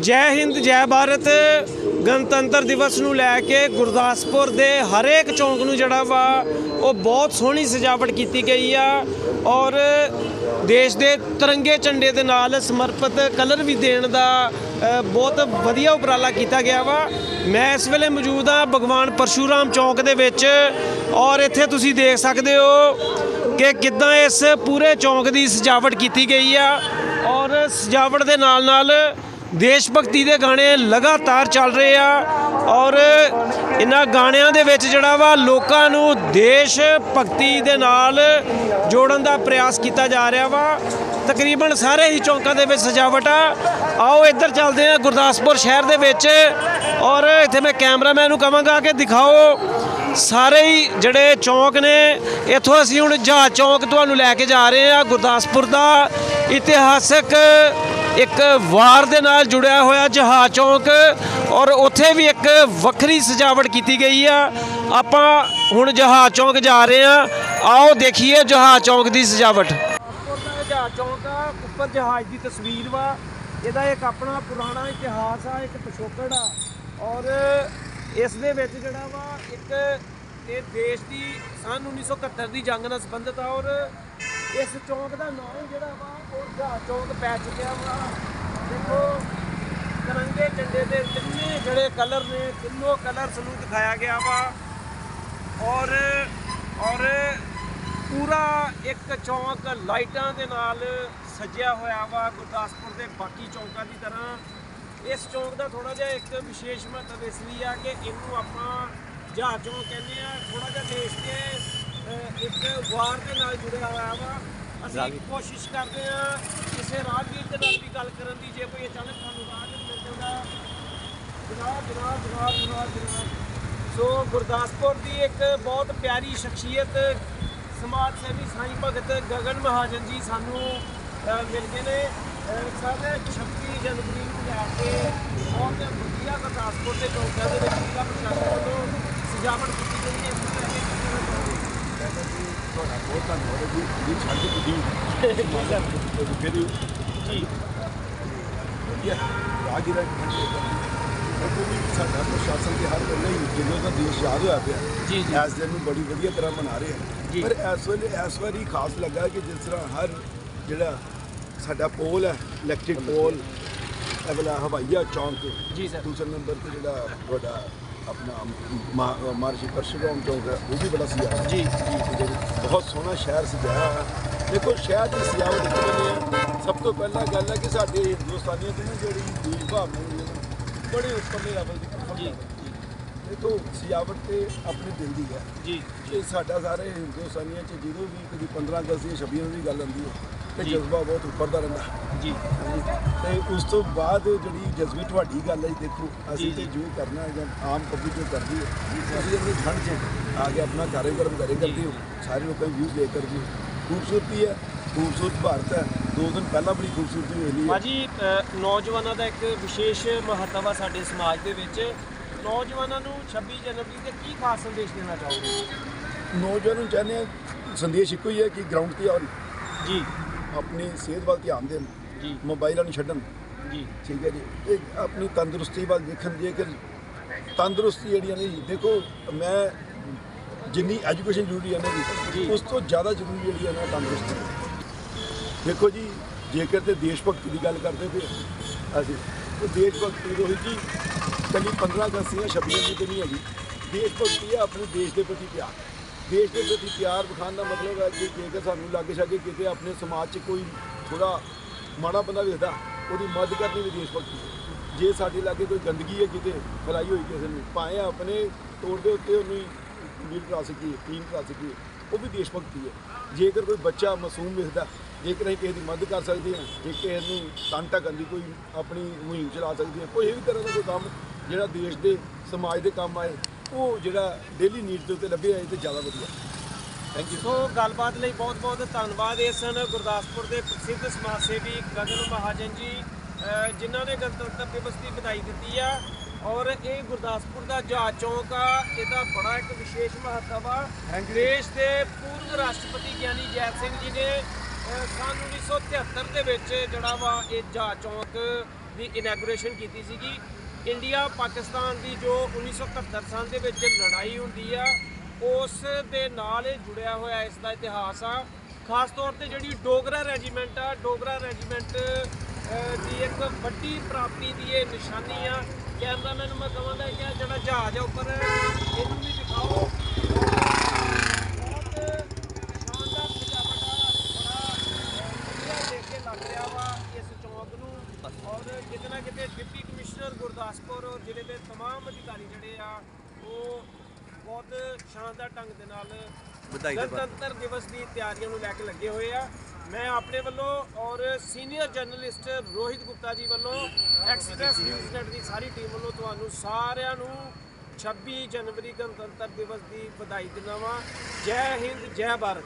ਜੈ ਹਿੰਦ, ਜੈ ਭਾਰਤ ਗਣਤੰਤਰ ਦਿਵਸ ਨੂੰ ਲੈ ਕੇ ਗੁਰਦਾਸਪੁਰ ਦੇ ਹਰੇਕ ਚੌਂਕ ਨੂੰ ਜਿਹੜਾ ਵਾ ਉਹ ਬਹੁਤ ਸੋਹਣੀ ਸਜਾਵਟ ਕੀਤੀ ਗਈ ਆ ਔਰ ਦੇਸ਼ ਦੇ ਤਿਰੰਗੇ ਝੰਡੇ ਦੇ ਨਾਲ ਸਮਰਪਿਤ ਕਲਰ ਵੀ ਦੇਣ ਦਾ ਬਹੁਤ ਵਧੀਆ ਉਪਰਾਲਾ ਕੀਤਾ ਗਿਆ ਵਾ। ਮੈਂ ਇਸ ਵੇਲੇ ਮੌਜੂਦ ਆ ਭਗਵਾਨ ਪਰਸ਼ੂਰਾਮ ਚੌਂਕ ਦੇ ਵਿੱਚ ਔਰ ਇੱਥੇ ਤੁਸੀਂ ਦੇਖ ਸਕਦੇ ਹੋ ਕਿ ਕਿੱਦਾਂ ਇਸ ਪੂਰੇ ਚੌਂਕ ਦੀ ਸਜਾਵਟ ਕੀਤੀ ਗਈ ਆ ਔਰ ਸਜਾਵਟ ਦੇ ਨਾਲ ਨਾਲ ਦੇਸ਼ ਭਗਤੀ ਦੇ ਗਾਣੇ ਲਗਾਤਾਰ ਚੱਲ ਰਹੇ ਆ ਔਰ ਇਹਨਾਂ ਗਾਣਿਆਂ ਦੇ ਵਿੱਚ ਜਿਹੜਾ ਵਾ ਲੋਕਾਂ ਨੂੰ ਦੇਸ਼ ਭਗਤੀ ਦੇ ਨਾਲ ਜੋੜਨ ਦਾ ਪ੍ਰਯਾਸ ਕੀਤਾ ਜਾ ਰਿਹਾ ਵਾ। ਤਕਰੀਬਨ ਸਾਰੇ ਹੀ ਚੌਂਕਾਂ ਦੇ ਵਿੱਚ ਸਜਾਵਟ ਆ। ਆਓ ਇੱਧਰ ਚੱਲਦੇ ਆ ਗੁਰਦਾਸਪੁਰ ਸ਼ਹਿਰ ਦੇ ਵਿੱਚ ਔਰ ਇੱਥੇ ਮੈਂ ਕੈਮਰਾਮੈਨ ਨੂੰ ਕਹਾਂਗਾ ਕਿ ਦਿਖਾਓ ਸਾਰੇ ਹੀ ਜਿਹੜੇ ਚੌਂਕ ਨੇ, ਇੱਥੋਂ ਅਸੀਂ ਹੁਣ ਜਹਾਜ਼ ਚੌਂਕ ਤੁਹਾਨੂੰ ਲੈ ਕੇ ਜਾ ਰਹੇ ਹਾਂ ਗੁਰਦਾਸਪੁਰ ਦਾ। ਇਤਿਹਾਸਕ ਇੱਕ ਵਾਰ ਦੇ ਨਾਲ ਜੁੜਿਆ ਹੋਇਆ ਜਹਾਜ਼ ਚੌਂਕ ਔਰ ਉੱਥੇ ਵੀ ਇੱਕ ਵੱਖਰੀ ਸਜਾਵਟ ਕੀਤੀ ਗਈ ਆ। ਆਪਾਂ ਹੁਣ ਜਹਾਜ਼ ਚੌਂਕ ਜਾ ਰਹੇ ਹਾਂ। ਆਓ ਦੇਖੀਏ ਜਹਾਜ਼ ਚੌਂਕ ਦੀ ਸਜਾਵਟ। ਜਹਾਜ਼ ਚੌਂਕ ਆ ਉੱਪਰ ਜਹਾਜ਼ ਦੀ ਤਸਵੀਰ ਵਾ। ਇਹਦਾ ਇੱਕ ਆਪਣਾ ਪੁਰਾਣਾ ਇਤਿਹਾਸ ਆ, ਇੱਕ ਪਿਛੋਕੜ ਆ। ਔਰ ਇਸ ਦੇ ਵਿੱਚ ਜਿਹੜਾ ਵਾ, ਇੱਕ ਇਹ ਦੇਸ਼ ਦੀ ਸਨ 1971 ਦੀ ਜੰਗ ਨਾਲ ਸੰਬੰਧਿਤ ਆ। ਔਰ ਇਸ ਚੌਂਕ ਦਾ ਨਾਮ ਜਿਹੜਾ ਵਾ, ਉਹ ਜਹਾਜ਼ ਚੌਂਕ ਪੈ ਚੁੱਕਿਆ ਵਾ। ਦੇਖੋ, ਤਿਰੰਗੇ ਝੰਡੇ ਦੇ ਤਿੰਨੇ ਜਿਹੜੇ ਕਲਰ ਨੇ, ਤਿੰਨੋਂ ਕਲਰਸ ਨੂੰ ਦਿਖਾਇਆ ਗਿਆ ਵਾ। ਔਰ ਔਰ ਪੂਰਾ ਇੱਕ ਚੌਂਕ ਲਾਈਟਾਂ ਦੇ ਨਾਲ ਸਜਿਆ ਹੋਇਆ ਵਾ ਗੁਰਦਾਸਪੁਰ ਦੇ ਬਾਕੀ ਚੌਂਕਾਂ ਦੀ ਤਰ੍ਹਾਂ। ਇਸ ਚੌਂਕ ਦਾ ਥੋੜਾ ਜਿਹਾ ਇੱਕ ਵਿਸ਼ੇਸ਼ ਮਹੱਤਵ ਇਸ ਲਈ ਆ ਕਿ ਇਹਨੂੰ ਆਪਾਂ ਜਹਾਜ਼ ਚੌਂਕ ਕਹਿੰਦੇ ਆ। ਥੋੜਾ ਜਿਹਾ ਦੇਸ਼ ਦੇ ਅਹ, ਇੱਕ ਵਾਰ ਦੇ ਨਾਲ ਜੁੜਿਆ ਹੋਇਆ ਵਾ। ਅਸੀਂ ਕੋਸ਼ਿਸ਼ ਕਰਦੇ ਆ ਕਿਸੇ ਰਾਹਗੀਰ ਦੇ ਨਾਲ ਵੀ ਗੱਲ ਕਰਨ ਦੀ। ਜੇ ਕੋਈ ਅਚਾਨਕ ਸਾਨੂੰ ਰਾਹ ਵਿੱਚ ਮਿਲ ਜਾਂਦਾ ਜਨਾਬ ਜਨਾਬ ਜਨਾਬ ਜਨਾਬ ਜਨਾਬ। ਸੋ ਗੁਰਦਾਸਪੁਰ ਦੀ ਇੱਕ ਬਹੁਤ ਪਿਆਰੀ ਸ਼ਖਸੀਅਤ ਸਮਾਜ ਸੇਵੀ ਸਾਈਂ ਭਗਤ ਗਗਨ ਮਹਾਜਨ ਜੀ ਸਾਨੂੰ ਅ, ਮਿਲ ਗਏ ਨੇ। ਅ, ਸਾਡੇ 26 ਜਨਵਰੀ ਨੂੰ ਲੈ ਕੇ ਬਹੁਤ ਵਧੀਆ ਗੁਰਦਾਸਪੁਰ ਦੇ ਚੌਕਾਂ ਦੇ ਵਿੱਚ ਜ਼ਿਲ੍ਹਾ ਪ੍ਰਸ਼ਾਸਨ ਵੱਲੋਂ ਸਜਾਵਟ ਕੀਤੀ ਗਈ ਹੈ। ਇਸ ਨੂੰ ਲੈ ਕੇ ਕੀ ਕਹਿਣਾ ਚਾਹੋਗੇ? ਤੁਹਾਡਾ ਬਹੁਤ ਧੰਨਵਾਦ ਹੈ ਜੀ ਜੀ ਛੱਡ ਕੇ ਤੁਸੀਂ ਫਿਰ ਜੀ ਵਧੀਆ ਰਾਗੀਰਾ ਦੇਖੋ ਵੀ ਸਾਡਾ ਪ੍ਰਸ਼ਾਸਨ ਤੇ ਹਰ ਵੇਲੇ ਹੀ ਜਦੋਂ ਦਾ ਦੇਸ਼ ਯਾਦ ਹੋਇਆ ਪਿਆ ਜੀ, ਜੀ। ਇਸ ਦਿਨ ਨੂੰ ਬੜੀ ਵਧੀਆ ਤਰ੍ਹਾਂ ਮਨਾ ਰਹੇ ਪਰ ਇਸ ਵੇਲੇ ਇਸ ਵਾਰੀ ਖਾਸ ਲੱਗਾ ਕਿ ਜਿਸ ਤਰ੍ਹਾਂ ਹਰ ਜਿਹੜਾ ਸਾਡਾ ਪੋਲ ਹੈ ਇਲੈਕਟ੍ਰਿਕ ਪੋਲ ਵਾਲਾ ਹਵਾਈਆ ਚੌਂਕ ਜੀ ਸਰ ਦੂਸਰੇ ਨੰਬਰ ਤੇ ਜਿਹੜਾ ਤੁਹਾਡਾ ਆਪਣਾ ਮਹਰਸ਼ੀ ਪਰਸ਼ੁਰਾਮ ਚੌਂਕ ਹੈ ਉਹ ਵੀ ਬੜਾ ਸਜਾ ਜੀ ਜੀ ਬਹੁਤ ਸੋਹਣਾ ਸ਼ਹਿਰ ਸਜਾਇਆ ਹੈ ਦੇਖੋ ਸ਼ਹਿਰ ਦੀ ਸਜਾਵਟ ਕਿਵੇਂ ਹੈ। ਸਭ ਤੋਂ ਪਹਿਲਾਂ ਗੱਲ ਹੈ ਕਿ ਸਾਡੇ ਹਿੰਦੁਸਤਾਨੀਆਂ ਦੀ ਨਾ ਜਿਹੜੀ ਦੇਸ਼ ਭਾਵਨਾ ਬੜੇ ਉੱਪਰਲੇ ਲੈਵਲ ਦੀ ਜੀ। ਦੇਖੋ ਸਜਾਵਟ ਤੇ ਆਪਣੇ ਦਿਲ ਦੀ ਹੈ। ਜੀ ਇਹ ਸਾਡਾ ਸਾਰੇ ਹਿੰਦੁਸਤਾਨੀਆਂ 'ਚ ਜਦੋਂ ਵੀ ਕਦੀ 15 ਅਗਸਤ ਦੀਆਂ ਛੱਬੀਆਂ ਦੀ ਗੱਲ ਆਉਂਦੀ ਹੈ ਤੇ। ਜਜ਼ਬਾ ਬਹੁਤ ਉੱਪਰ ਦਾ ਰਹਿੰਦਾ। ਜੀ। ਤੇ ਉਸ ਤੋਂ ਬਾਅਦ ਜਿਹੜੀ ਜਜ਼ਬੇ ਤੁਹਾਡੀ ਗੱਲ ਹੈ ਜੀ, ਦੇਖੋ ਅਸੀਂ ਤੇ ਜੀ। ਕਰਨਾ ਹੈ ਜਾਂ ਆਮ ਪਬਲਿਕ ਜੋ ਕਰਦੀ ਹੈ ਅਸੀਂ ਆਪਣੀ ਠੰਡ 'ਚ ਆ ਕੇ ਆਪਣਾ ਕਾਰਜਕਰਮ ਕਰੇ ਕਰਦੇ ਹੋ ਸਾਰੇ ਲੋਕਾਂ ਨੂੰ ਵਿਊਜ਼ ਦੇ ਕਰਦੇ ਹੋ। ਖੂਬਸੂਰਤੀ ਹੈ ਖੂਬਸੂਰਤ ਭਾਰਤ ਹੈ। ਦੋ ਦਿਨ ਪਹਿਲਾਂ ਬੜੀ ਖੂਬਸੂਰਤੀ ਹੋਈ ਹੈ। ਭਾਜੀ ਨੌਜਵਾਨਾਂ ਦਾ ਇੱਕ ਵਿਸ਼ੇਸ਼ ਮਹੱਤਵ ਆ ਸਾਡੇ ਸਮਾਜ ਦੇ ਵਿੱਚ। ਨੌਜਵਾਨਾਂ ਨੂੰ 26 ਜਨਵਰੀ ਤੇ ਕੀ ਖਾਸ ਸੰਦੇਸ਼ ਦੇਣਾ ਚਾਹੋਗੇ? ਨੌਜਵਾਨਾਂ ਨੂੰ ਚਾਹੁੰਦੇ ਹਾਂ ਸੰਦੇਸ਼ ਇੱਕੋ ਹੀ ਹੈ ਕਿ ਗਰਾਊਂਡ ਤੇ ਆਉਣ। ਜੀ। ਆਪਣੀ ਸਿਹਤ ਵੱਲ ਧਿਆਨ ਦੇਣ ਜੀ। ਮੋਬਾਈਲਾਂ ਨੂੰ ਛੱਡਣ। ਜੀ। ਠੀਕ ਹੈ ਜੀ। ਤੇ ਆਪਣੀ ਤੰਦਰੁਸਤੀ ਵੱਲ ਦੇਖਣ ਜੇਕਰ ਤੰਦਰੁਸਤੀ ਜਿਹੜੀਆਂ ਨੇ ਜੀ, ਦੇਖੋ ਮੈਂ ਜਿੰਨੀ ਐਜੂਕੇਸ਼ਨ ਜ਼ਰੂਰੀ ਹੈ ਨਾ ਜੀ। ਜੀ। ਉਸ ਤੋਂ ਜ਼ਿਆਦਾ ਜ਼ਰੂਰੀ ਜਿਹੜੀ ਹੈ ਨਾ ਤੰਦਰੁਸਤੀ। ਦੇਖੋ ਜੀ ਜੇਕਰ ਤੇ ਦੇਸ਼ ਭਗਤੀ ਦੀ ਗੱਲ ਕਰਦੇ ਪਏ ਅਸੀਂ ਤੇ ਦੇਸ਼ ਭਗਤੀ ਰੋਹਿਤ ਜੀ ਕੱਲੀ 15 ਅਗਸਤ ਜਾਂ 26 ਜਨਵਰੀ ਤੇ ਨਹੀਂ ਹੈਗੀ। ਦੇਸ਼ ਭਗਤੀ ਹੈ ਆਪਣੇ ਦੇਸ਼ ਦੇ ਪ੍ਰਤੀ ਪਿਆਰ। ਦੇਸ਼ ਦੇ ਪ੍ਰਤੀ ਪਿਆਰ ਵਿਖਾਉਣ ਦਾ ਮਤਲਬ ਹੈ ਕਿ ਜੇਕਰ ਸਾਨੂੰ ਲਾਗੇ ਛਾਗੇ ਕਿਤੇ ਆਪਣੇ ਸਮਾਜ 'ਚ ਕੋਈ ਥੋੜਾ ਮਾੜਾ ਬੰਦਾ ਵੇਖਦਾ ਉਹਦੀ ਮਦਦ ਕਰਨੀ ਵੀ ਦੇਸ਼ ਭਗਤੀ ਹੈ। ਜੇ ਸਾਡੇ ਲਾਗੇ ਕੋਈ ਗੰਦਗੀ ਹੈ ਕਿਤੇ, ਫੈਲਾਈ ਹੋਈ ਕਿਸੇ ਨੂੰ, ਭਾਵੇਂ ਆਪਣੇ ਤੌਰ ਦੇ ਉੱਤੇ ਉਹਨੂੰ ਵੀਰ ਕਰਾ ਸਕੀਏ ਟੀਮ ਕਰਾ ਸਕੀਏ, ਉਹ ਵੀ ਦੇਸ਼ ਭਗਤੀ ਹੈ। ਜੇਕਰ ਕੋਈ ਬੱਚਾ ਮਾਸੂਮ ਵੇਖਦਾ ਜੇਕਰ ਅਸੀਂ ਕਿਸੇ ਦੀ ਮਦਦ ਕਰ ਸਕਦੇ ਹਾਂ ਜੇ ਕਿਸੇ ਨੂੰ ਕਾਂਟਾ ਕਰਨ ਦੀ ਕੋਈ ਆਪਣੀ ਮੁਹਿੰਮ ਚਲਾ ਸਕਦੇ ਹਾਂ, ਕੋਈ ਵੀ ਤਰ੍ਹਾਂ ਦਾ ਕੋਈ ਕੰਮ ਜਿਹੜਾ ਦੇਸ਼ ਦੇ ਸਮਾਜ ਦੇ ਕੰਮ ਆਏ ਉਹ ਜਿਹੜਾ ਡੇਲੀ ਨੀਡਸ ਦੇ ਉੱਤੇ ਲੱਭੇ ਆਏ ਤੇ ਜ਼ਿਆਦਾ ਵਧੀਆ। ਥੈਂਕ ਯੂ ਸੋ ਗੱਲਬਾਤ ਲਈ ਬਹੁਤ ਬਹੁਤ ਧੰਨਵਾਦ। ਇਹ ਸਨ ਗੁਰਦਾਸਪੁਰ ਦੇ ਪ੍ਰਸਿੱਧ ਸਮਾਜ ਸੇਵੀ ਗਗਨ ਮਹਾਜਨ ਜੀ ਜਿਨ੍ਹਾਂ ਨੇ ਗਣਤੰਤਰ ਦਿਵਸ ਦੀ ਵਧਾਈ ਦਿੱਤੀ ਆ। ਔਰ ਇਹ ਗੁਰਦਾਸਪੁਰ ਦਾ ਜਹਾਜ਼ ਚੌਂਕ ਆ ਇਹਦਾ ਬੜਾ ਇੱਕ ਵਿਸ਼ੇਸ਼ ਮਹੱਤਵ ਆ। ਦੇਸ਼ ਦੇ ਪੂਰਵ ਰਾਸ਼ਟਰਪਤੀ ਗਿਆਨੀ ਜੈਤ ਸਿੰਘ ਜੀ ਨੇ ਸੰਨ 1973 ਦੇ ਵਿੱਚ ਜਿਹੜਾ ਵਾ ਇਹ ਜਹਾਜ਼ ਚੌਂਕ ਦੀ ਇਨੈਗੋਰੇਸ਼ਨ ਕੀਤੀ ਸੀਗੀ। ਇੰਡੀਆ ਪਾਕਿਸਤਾਨ ਦੀ ਜੋ 1971 ਸਾਲ ਦੇ ਵਿੱਚ ਲੜਾਈ ਹੁੰਦੀ ਆ, ਉਸ ਦੇ ਨਾਲ ਇਹ ਜੁੜਿਆ ਹੋਇਆ ਇਸ ਦਾ ਇਤਿਹਾਸ ਆ। ਖਾਸ ਤੌਰ ਤੇ ਜਿਹੜੀ ਡੋਗਰਾ ਰੈਜੀਮੈਂਟ ਆ, ਡੋਗਰਾ ਰੈਜੀਮੈਂਟ ਦੀ ਇੱਕ ਵੱਡੀ ਪ੍ਰਾਪਤੀ ਦੀ ਇਹ ਨਿਸ਼ਾਨੀ ਆ। ਕੈਮਰਾਮੈਨ ਮੈਂ ਕਹਾਂਗਾ ਕਿ ਜਿਹੜਾ ਜਹਾਜ਼ ਆ ਉੱਪਰ, ਇਹਨੂੰ ਵੀ ਦਿਖਾਓ। ਬਹੁਤ ਸ਼ਾਨਦਾਰ ਢੰਗ ਦੇ ਨਾਲ ਵਧਾਈ ਦੇ ਗਣਤੰਤਰ ਦਿਵਸ ਦੀ ਤਿਆਰੀਆਂ ਨੂੰ ਲੈ ਕੇ ਲੱਗੇ ਹੋਏ ਆ। ਮੈਂ ਆਪਣੇ ਵੱਲੋਂ ਔਰ ਸੀਨੀਅਰ ਜਰਨਲਿਸਟ ਰੋਹਿਤ ਗੁਪਤਾ ਜੀ ਵੱਲੋਂ ਐਕਸਪ੍ਰੈਸ ਨਿਊਜ਼ਨੈਟ ਦੀ ਸਾਰੀ ਟੀਮ ਵੱਲੋਂ ਤੁਹਾਨੂੰ ਸਾਰਿਆਂ ਨੂੰ 26 ਜਨਵਰੀ ਗਣਤੰਤਰ ਦਿਵਸ ਦੀ ਵਧਾਈ ਦਿੰਦਾ ਵਾਂ। ਜੈ ਹਿੰਦ ਜੈ ਭਾਰਤ।